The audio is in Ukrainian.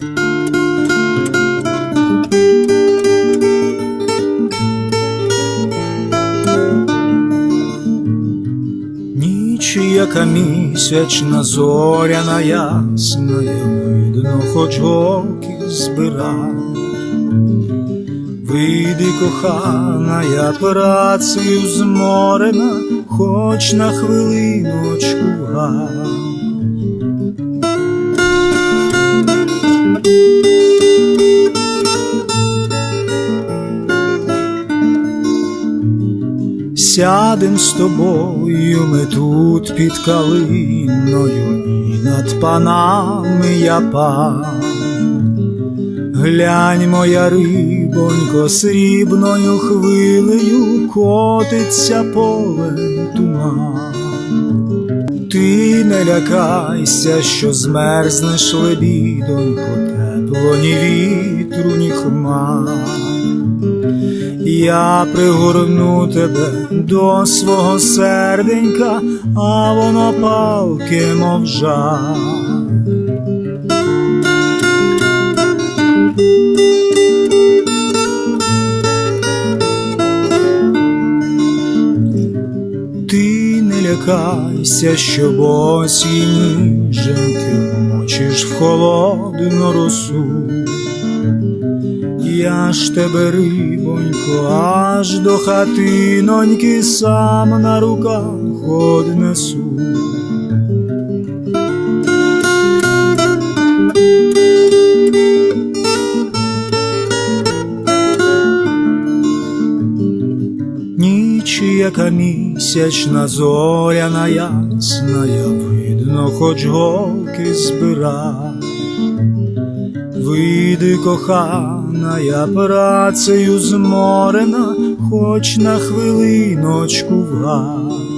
Ніч, яка місячна, зоряна ясна, видно, хоч голки збирав. Вийди, кохана, я працею зморена, хоч на хвилиночку в Сядем з тобою ми тут під калиною, і над панами я пан. Глянь, моя рибонько, срібною хвилею котиться полем туман. Ти не лякайся, що змерзнеш лебідонько, тепло ні вітру, ні хмар. Я пригорну тебе до свого серденька, а воно палке, мов жар. Ти не лякайся, що босі ніженьки мочиш в холодну росу. Я ж тебе, рибонько, аж до хатиноньки сам на руках однесу. Ніч, яка місячна, зоряна ясна, я видно, хоч голки збирав. Вийди, кохана, я працею зморена, хоч на хвилиночку в.